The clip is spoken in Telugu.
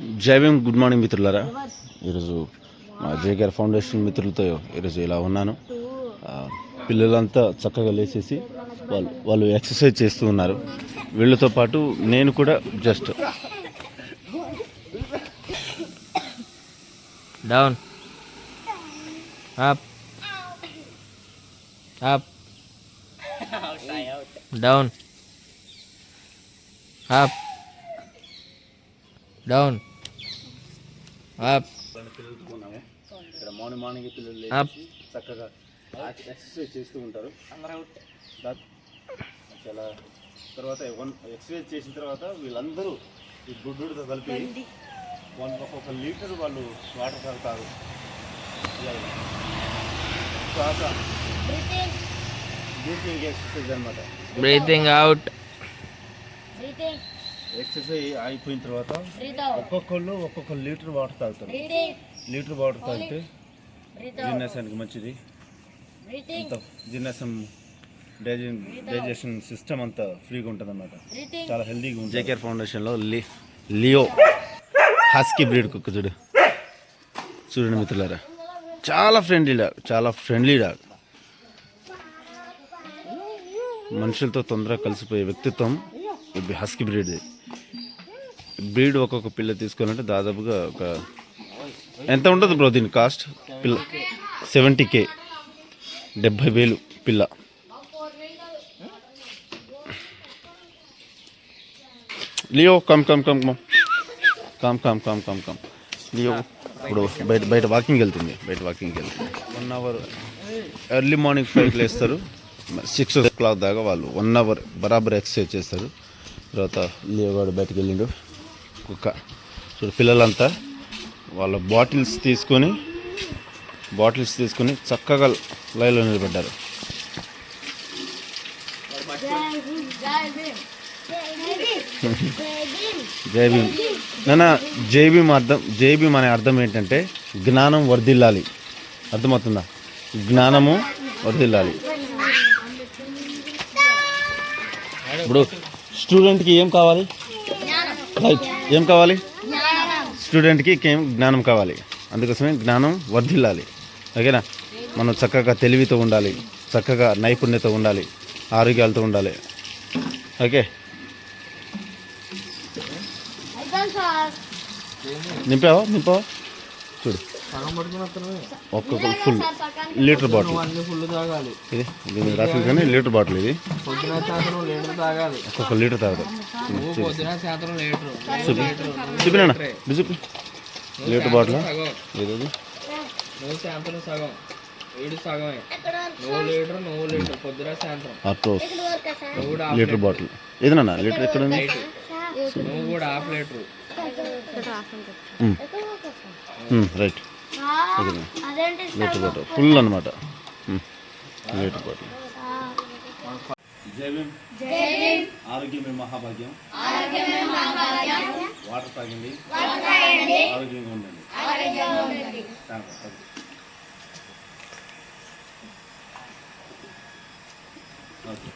జై భీమ్ గుడ్ మార్నింగ్ మిత్రులారా. ఈరోజు మా జేకేఆర్ ఫౌండేషన్ మిత్రులతో ఈరోజు ఇలా ఉన్నాను. పిల్లలంతా చక్కగా లేచేసి వాళ్ళు వాళ్ళు ఎక్సర్సైజ్ చేస్తూ ఉన్నారు. వీళ్ళతో పాటు నేను కూడా just. down up down up ఇక్కడ మార్నింగ్ మార్నింగ్ పిల్లలు. చక్కగా ఎక్సర్సైజ్ చేస్తూ ఉంటారు. చాలా తర్వాత వన్ ఎక్సర్సైజ్ చేసిన తర్వాత వీళ్ళందరూ ఈ గుడ్డుతో కలిపి వన్ ఒక్కొక్క లీటర్ వాళ్ళు వాటర్ తాగుతారు. శ్వాస బ్రీతింగ్. ఎక్సర్సైజ్ అనమాట breathing out Breathing, ఎక్సర్సైజ్ అయిపోయిన తర్వాత ఒక్కొక్కళ్ళు ఒక్కొక్క లీటర్ వాటర్ తాగుతారు. లీటర్ వాటర్ తాగితే జీర్ణాశానికి మంచిది. జీర్ణాశం డైజెషన్ డైజెషన్ సిస్టమ్ అంతా ఫ్రీగా ఉంటుంది అన్నమాట. చాలా హెల్దీగా ఉంటుంది. జేకేఆర్ ఫౌండేషన్లో లి లియో హస్కీ బ్రీడ్ కుక్క చూడు. చూడండి మిత్రులారా. చాలా ఫ్రెండ్లీ డాగ్ చాలా ఫ్రెండ్లీ డాగ్ మనుషులతో తొందరగా కలిసిపోయే వ్యక్తిత్వం ఇది హస్కీ బ్రీడ్ బ్రీడ్ ఒక్కొక్క పిల్ల తీసుకోవాలంటే దాదాపుగా ఒక ఎంత ఉంటుంది బ్రో దీని కాస్ట్? పిల్ల సెవెంటీ కే డెబ్భై వేలు పిల్ల. Leo come come come come. Come come come come come. Leo ఇప్పుడు బయట బయట వాకింగ్ వెళ్తుంది. బయట వాకింగ్ వెళ్తుంది. వన్ అవర్ ఎర్లీ మార్నింగ్ ఫైవ్కి లేస్తారు సిక్స్ ఓ క్లాక్ దాకా వాళ్ళు వన్ అవర్ బరాబర్ ఎక్సర్సైజ్ చేస్తారు. తర్వాత లియో గారు బయటకు వెళ్ళిండు. కుక్క చూడు పిల్లలంతా వాళ్ళ బాటిల్స్ తీసుకొని బాటిల్స్ తీసుకొని చక్కగా లైన్లో నిలబడ్డారు. జై భీమ్. నాన్న జై భీమ్ అర్థం జై భీమ్ అనే అర్థం ఏంటంటే జ్ఞానం వర్ధిల్లాలి. అర్థమవుతుందా? జ్ఞానము వర్ధిల్లాలి. ఇప్పుడు స్టూడెంట్కి ఏం కావాలి? రైట్ ఏం కావాలి? స్టూడెంట్కి ఏం జ్ఞానం కావాలి. అందుకోసమే జ్ఞానం వర్ధిల్లాలి. ఓకేనా? మనం చక్కగా తెలివితో ఉండాలి. చక్కగా నైపుణ్యత ఉండాలి. ఆరోగ్యాలతో ఉండాలి. ఓకే? నింపావా? నింపావా? చూడు. ఒక్కొక్క ఫుల్ లీటర్ బాటిల్. నువ్వు అన్ని ఫుల్ తాగాలి. ఇది దీని రాసింది కానీ లీటర్ బాటిల్ ఇది. పొద్దున సాయంత్రం లీటర్ తాగాలి. ఒక్కొక్క లీటర్ తాగుతాం. నువ్వు పొద్దున సాయంత్రం లీటర్ లీటర్ బాటిల్. సగం. ఏది నువ్వు సాయంత్రం సగం. ఏడు సగమే. నువ్వు లీటర్ నువ్వు లీటర్. పొద్దున సాయంత్రం. అప్రోస్ లీటర్ బాటిల్. ఏదన్నా లీటర్ ఎక్కడ ఉంది? నువ్వు కూడా half litre. Right. Litre bottle full అనమాట లీటర్ బాటిల్ ఆరోగ్యమే మహాభాగ్యం. వాటర్ తాగండి. ఆరోగ్యంగా ఉండండి. ఓకే.